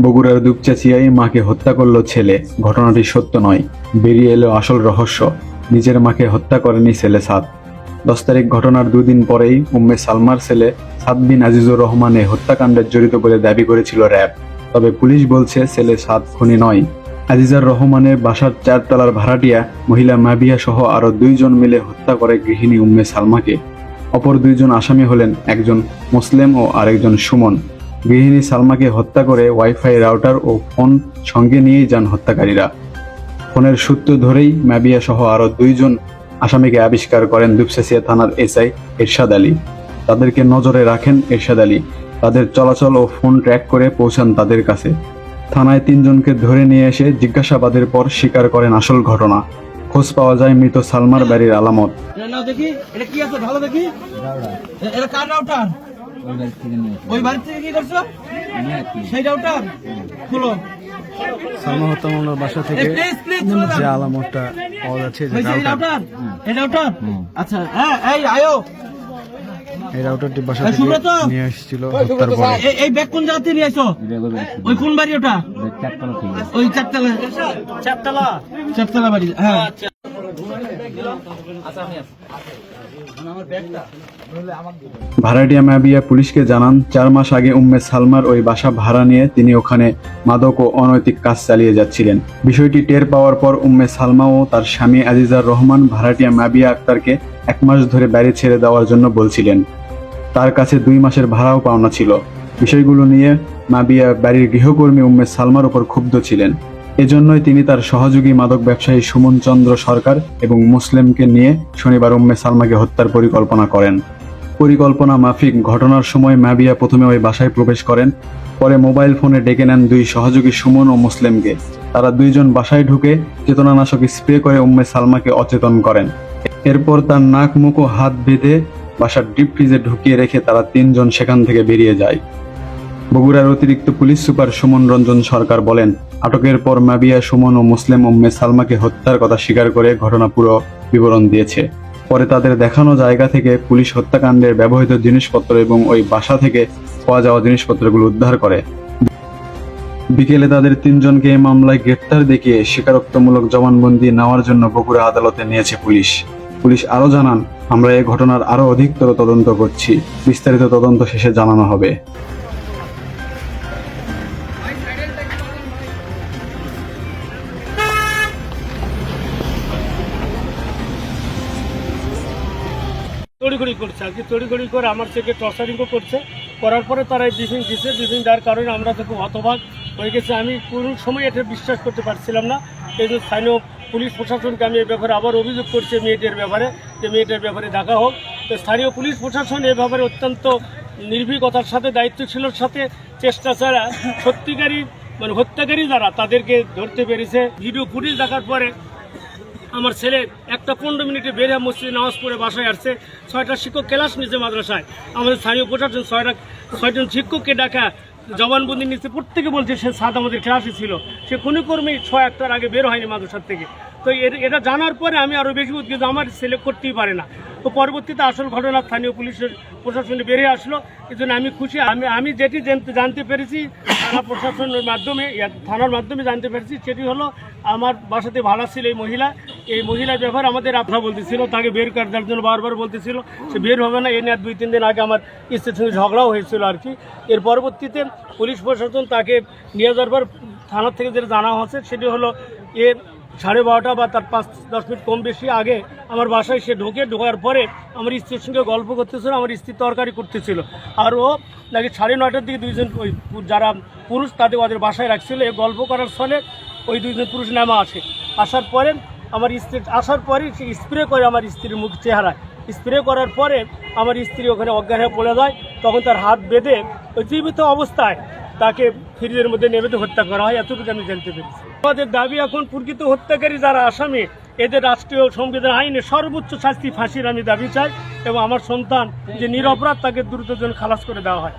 বগুড়ার দুপচাচিয়ায় মাকে হত্যা করল ছেলে। ঘটনাটি সত্য নয়। বেরিয়ে এলো আসল রহস্য। নিজের মাকে হত্যা করেনি ছেলে সাদ দশ তারিখ ঘটনার দুদিন পরেই উম্মে সালমার ছেলে সাদ বিন আজিজুর রহমানে হত্যাকাণ্ডে জড়িত বলে দাবি করেছিল র্যাব। তবে পুলিশ বলছে, ছেলে সাদ খুনি নয়। আজিজার রহমানের বাসার চারতলার ভাড়াটিয়া, মহিলা মাবিয়া সহ আরও দুইজন মিলে হত্যা করে গৃহিণী উম্মে সালমাকে। অপর দুইজন আসামি হলেন একজন মুসলিম ও আরেকজন সুমন। গৃহিণী সালমাকে হত্যা করে ওয়াইফাই রাউটার ও ফোন সঙ্গে নিয়েই যান হত্যাকারীরা। ফোনের সূত্র ধরেই ম্যাবিয়া সহ আরও দুইজন আসামিকে আবিষ্কার করেন দুপসেসিয়া থানার এসআই এরশাদ আলী। তাদেরকে নজরে রাখেন এরশাদ আলী। তাদের চলাচল ও ফোন ট্র্যাক করে পৌঁছান তাদের কাছে। থানায় তিনজনকে ধরে নিয়ে এসে জিজ্ঞাসাবাদের পর স্বীকার করেন আসল ঘটনা। খোঁজ পাওয়া যায় মৃত সালমার বাড়ির আলামত। দেখি, এটা কি আছে? ভালো দেখি। এটা কার রাউটার? ওই বাড়ি থেকে কি করছ? সেই রাউটার খুলো। সালমা হত্যা মামলার বাসা থেকে প্লিজ প্লিজ চলে যে আলামতটা পাওয়া যাচ্ছে যে ওই যে রাউটার রাউটার এই রাউটার আচ্ছা হ্যাঁ এই আয়ো। এই রাউটারটি বাসা এই থেকে সুব্রত! নিয়ে এসেছিল হত্যার পরে। এই- ব্যাগ কোন জায়গা থেকে নিয়ে আসো? ওই কোন বাড়ি ওটা? ওই চারতলা চারতলা। চারতলা। বাড়ি হ্যাঁ। ভাড়াটিয়া মাবিয়া পুলিশকে জানান, চার মাস আগে উম্মে সালমার ওই বাসা ভাড়া নিয়ে তিনি ওখানে মাদক ও অনৈতিক কাজ চালিয়ে যাচ্ছিলেন। বিষয়টি টের পাওয়ার পর উম্মে সালমা ও তার স্বামী আজিজার রহমান ভাড়াটিয়া মাবিয়া আক্তারকে এক মাস ধরে বাড়ি ছেড়ে দেওয়ার জন্য বলছিলেন। তার কাছে দুই মাসের ভাড়াও পাওনা ছিল। বিষয়গুলো নিয়ে মাবিয়া বাড়ির গৃহকর্মী উম্মে সালমার উপর ক্ষুব্ধ ছিলেন। এজন্যই তিনি তার সহযোগী মাদক ব্যবসায়ী সুমন চন্দ্র সরকার এবং মুসলিমকে নিয়ে শনিবার উম্মে সালমাকে হত্যার পরিকল্পনা করেন। পরিকল্পনা মাফিক ঘটনার সময় মাবিয়া প্রথমে ওই বাসায় প্রবেশ করেন, পরে মোবাইল ফোনে ডেকে নেন দুই সহযোগী সুমন ও মুসলিমকে। তারা দুইজন বাসায় ঢুকে চেতনানাশক স্প্রে করে উম্মে সালমাকে অচেতন করেন। এরপর তার নাক, মুখ ও হাত বেঁধে বাসার ডিপ ফ্রিজে ঢুকিয়ে রেখে তারা তিনজন সেখান থেকে বেরিয়ে যায়। বগুড়ার অতিরিক্ত পুলিশ সুপার সুমন রঞ্জন সরকার বলেন, আটকের পর মাবিয়া, সুমন ও মুসলিম উম্মে সালমাকে হত্যার কথা স্বীকার করে ঘটনা পুরো বিবরণ দিয়েছে। পরে তাদের দেখানো জায়গা থেকে পুলিশ হত্যাকাণ্ডের ব্যবহৃত জিনিসপত্র এবং ওই বাসা থেকে পাওয়া যাওয়া জিনিসপত্রগুলো উদ্ধার করে। বিকেলে তাদের তিনজনকে এই মামলায় গ্রেপ্তার দেখিয়ে স্বীকারোক্তমূলক জবানবন্দি নেওয়ার জন্য বগুড়া আদালতে নিয়েছে পুলিশ। পুলিশ আরও জানান, আমরা এই ঘটনার আরও অধিকতর তদন্ত করছি, বিস্তারিত তদন্ত শেষে জানানো হবে। তড়িঘড়ি করছে। আর কি তড়িঘড়ি করে আমার থেকে টর্চারিংও করছে, করার পরে তারা ব্রিফিং দিছে ব্রিফিং দেওয়ার কারণে আমরা তো খুব হতবাক হয়ে গেছে। আমি কোনো সময় এটা বিশ্বাস করতে পারছিলাম না। এই জন্য স্থানীয় পুলিশ প্রশাসনকে আমি এই ব্যাপারে আবার অভিযোগ করছি মেয়েটির ব্যাপারে, যে মেয়েটির ব্যাপারে দেখা হোক। তো স্থানীয় পুলিশ প্রশাসন এ ব্যাপারে অত্যন্ত নির্ভীকতার সাথে, দায়িত্বশীলের সাথে চেষ্টা ছাড়া সত্যিকারী মানে হত্যাকারী যারা, তাদেরকে ধরতে পেরেছে। ভিডিও ফুটেজ দেখার পরে আমার ছেলে একটা পনেরো মিনিটে বের হয়ে মসজিদে নামাজ পড়ে বাসায় আসছে। ছয়টা শিক্ষক ক্লাস নিচ্ছে মাদ্রাসায়। আমাদের স্থানীয় প্রশাসন ছয়টা ছয়জন শিক্ষককে ডাকা জবানবন্দি নিচ্ছে প্রত্যেকে বলছে সে সাদ আমাদের ক্লাসে ছিল। সে কোনো কর্মী ছয় একটার আগে বের হয়নি মাদ্রাসার থেকে। তো এটা জানার পরে আমি আরও বেশি উদ্যোগ আমার ছেলে করতেই পারে না। তো পরবর্তীতে আসল ঘটনা স্থানীয় পুলিশের প্রশাসনে বেরিয়ে আসলো। এই আমি খুশি। আমি আমি যেটি জানতে জানতে পেরেছি, থানা প্রশাসনের মাধ্যমে, থানার মাধ্যমে জানতে পেরেছি, সেটি হলো আমার বাসাতে ভাড়া ছিল এই মহিলা। এই মহিলার ব্যাপারে আমাদের আপনা বলতেছিল, তাকে বের করে দেওয়ার জন্য বারবার বলতেছিল, সে বের হবে না, এ নিয়ে দুই, তিন দিন আগে আমার স্ত্রীর সঙ্গে ঝগড়াও হয়েছিল আর কি। এর পরবর্তীতে পুলিশ প্রশাসন তাকে নিয়ে যাওয়ার পর থানার থেকে যেটা জানা হচ্ছে সেটি হলো এ সাড়ে বারোটা বা তার পাঁচ, দশ মিনিট কম বেশি আগে আমার বাসায় সে ঢোকে, ঢোকার পরে আমার স্ত্রীর সঙ্গে গল্প করতেছিল, আমার স্ত্রী তরকারি করতেছিল। আর ও নাকি সাড়ে নয়টার দিকে দুইজন ওই যারা পুরুষ তাদের ওদের বাসায় রাখছিল, এ গল্প করার ফলে ওই দুইজন পুরুষ নামা আসে আসার পরে আমার স্ত্রী আসার পরে সে স্প্রে করে আমার স্ত্রীর মুখ চেহারায়। স্প্রে করার পরে আমার স্ত্রী ওখানে অজ্ঞান হয়ে পড়ে যায়, তখন তার হাত বেঁধে জীবিত অবস্থায় তাকে ফ্রিজের মধ্যে নেমে তো হত্যা করা হয়, এতটুকু আমি জানতে পেরেছি। আমাদের দাবি এখন, প্রকৃত হত্যাকারী যারা আসামি, এদের রাষ্ট্রীয় সংবিধান আইনে সর্বোচ্চ শাস্তি ফাঁসির আমি দাবি চাই এবং আমার সন্তান যে নিরপরাধ তাকে দ্রুত যেন খালাস করে দেওয়া হয়।